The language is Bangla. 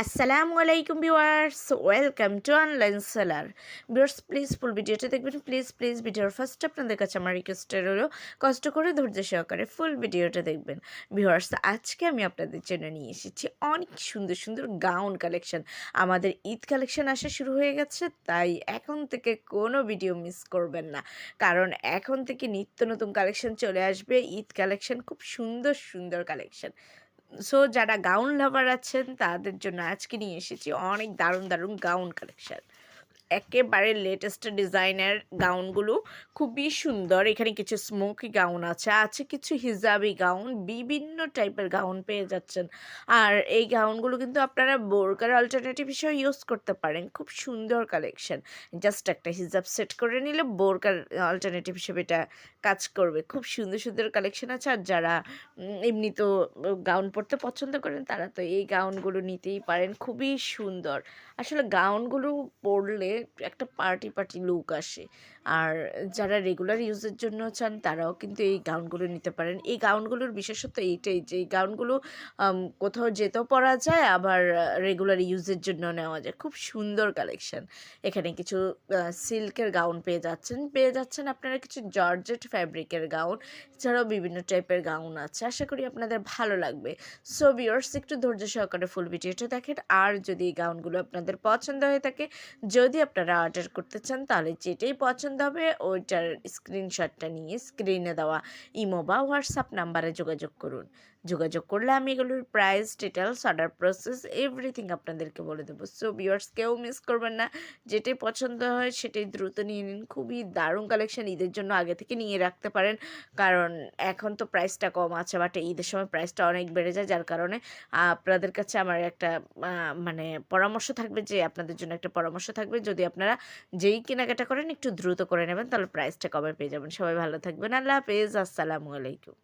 আসসালামু আলাইকুম viewers, welcome to online seller. Viewers please full ভিডিওটা দেখবেন। প্লিজ প্লিজ ভিডিওর ফার্স্ট আপনাদের কাছে আমার রিকোয়েস্ট রইল কষ্ট করে ধৈর্য সহকারে ফুল ভিডিওটা দেখবেন। ভিউয়ার্স, আজকে আমি আপনাদের জন্য নিয়ে এসেছি অনেক সুন্দর সুন্দর গাউন কালেকশন আমাদের ঈদ কালেকশন আসা শুরু হয়ে গেছে, তাই এখন থেকে কোনো ভিডিও মিস করবেন না। কারণ এখন থেকে নিত্য নতুন কালেকশন চলে আসবে, ঈদ কালেকশন খুব সুন্দর সুন্দর কালেকশন সো যারা গাউন লাভার আছেন, তাদের জন্য আজকে নিয়ে এসেছি অনেক দারুণ দারুণ গাউন কালেকশন একেবারে লেটেস্ট ডিজাইনের গাউনগুলো খুবই সুন্দর। এখানে কিছু স্মোকি গাউন আছে আছে কিছু হিজাবি গাউন বিভিন্ন টাইপের গাউন পেয়ে যাচ্ছেন। আর এই গাউনগুলো কিন্তু আপনারা বোরকার অল্টারনেটিভ হিসেবে ইউজ করতে পারেন। খুব সুন্দর কালেকশন জাস্ট একটা হিজাব সেট করে নিলে বোরকার অল্টারনেটিভ হিসেবে এটা কাজ করবে। খুব সুন্দর সুন্দর কালেকশন আছে। আর যারা এমনি তো গাউন পরতে পছন্দ করেন, তারা তো এই গাউনগুলো নিতেই পারেন। খুবই সুন্দর। আসলে গাউনগুলো পরলে একটা পার্টি পার্টি লুক আসে। আর যারা রেগুলার ইউজের জন্য চান, তারাও কিন্তু এই গাউনগুলো নিতে পারেন। এই গাউনগুলোর বিশেষত্ব এইটাই যে, এই গাউনগুলো কোথাও যেতেও পরা যায়, আবার রেগুলার ইউজের জন্য নেওয়া যায়। খুব সুন্দর কালেকশন এখানে কিছু সিল্কের গাউন পেয়ে যাচ্ছেন। পেয়ে যাচ্ছেন আপনারা কিছু জর্জেট ফ্যাব্রিকের গাউন এছাড়াও বিভিন্ন টাইপের গাউন আছে। আশা করি আপনাদের ভালো লাগবে। সো ভিউয়ার্স একটু ধৈর্য সহকারে ফুল ভিডিওটা দেখেন। আর যদি এই গাউনগুলো আপনাদের পছন্দ হয়ে থাকে, যদি আপনারা অর্ডার করতে চান, তাহলে যেটাই পছন্দ হবে ওইটার স্ক্রিনশটটা নিয়ে স্ক্রিনে দেওয়া ইমো বা হোয়াটসঅ্যাপ নাম্বারে যোগাযোগ করুন। যোগাযোগ করলে আমি এগুলোর price details order process everything আপনাদেরকে বলে দেবো। সো ভিউয়ার্স কেউ মিস করবেন না। যেটাই পছন্দ হয়, সেটাই দ্রুত নিয়ে নিন। খুবই দারুণ কালেকশন ঈদের জন্য আগে থেকে নিয়ে রাখতে পারেন। কারণ এখন তো প্রাইসটা কম আছে বাট ঈদের সময় প্রাইসটা অনেক বেড়ে যায়। যার কারণে, আপনাদের কাছে আমার একটা মানে পরামর্শ থাকবে যে, আপনাদের জন্য একটা পরামর্শ থাকবে। যদি আপনারা যেই কেনাকাটা করেন, একটু দ্রুত করে নেবেন, তাহলে প্রাইসটা কমে পেয়ে যাবেন। সবাই ভালো থাকবেন। আল্লাহ হাফেজ। আসসালামু আলাইকুম।